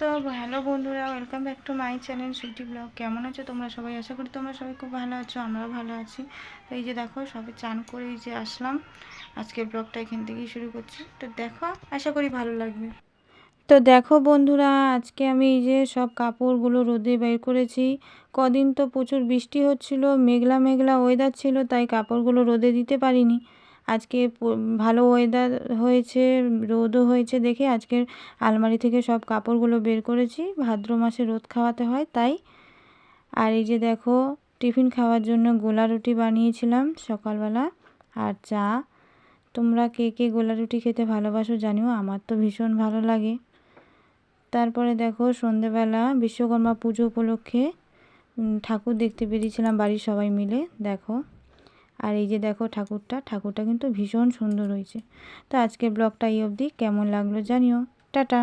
তো হ্যালো বন্ধুরা welcome back to my channel Sweety blog কেমন আছো তোমরা সবাই? আশা করি তোমরা সবাই খুব ভালো আছো, আমরাও ভালো আছি। তো এই যে দেখো, সবে চান করে এই যে আসলাম। আজকের ব্লগটা এখান থেকেই শুরু করছি। তো দেখো, আশা করি ভালো লাগবে। তো দেখো বন্ধুরা, আজকে আমি এই যে সব কাপড়গুলো রোদে বের করেছি। কদিন তো প্রচুর বৃষ্টি হচ্ছিল, মেঘলা মেঘলা ওয়েদার ছিল, তাই কাপড়গুলো রোদে দিতে পারিনি। আজকে ভালো ওয়েদার হয়েছে, রোদও হয়েছে দেখে আজকের আলমারি থেকে সব কাপড়গুলো বের করেছি। ভাদ্র মাসে রোদ খাওয়াতে হয়, তাই। আর এই যে দেখো, টিফিন খাওয়ার জন্য গোলা রুটি বানিয়েছিলাম সকালবেলা আর চা। তোমরা কে কে গোলা রুটি খেতে ভালোবাসো জানিও, আমার তো ভীষণ ভালো লাগে। তারপরে দেখো, সন্ধেবেলা বিশ্বকর্মা পুজো উপলক্ষে ঠাকুর দেখতে বেরিয়েছিলাম বাড়ির সবাই মিলে, দেখো। আর এই যে দেখো ঠাকুরটা ঠাকুরটা কিন্তু ভীষণ সুন্দর হয়েছে। তো আজকের ব্লগটা এই অবধি। কেমন লাগল জানিও। টাটা।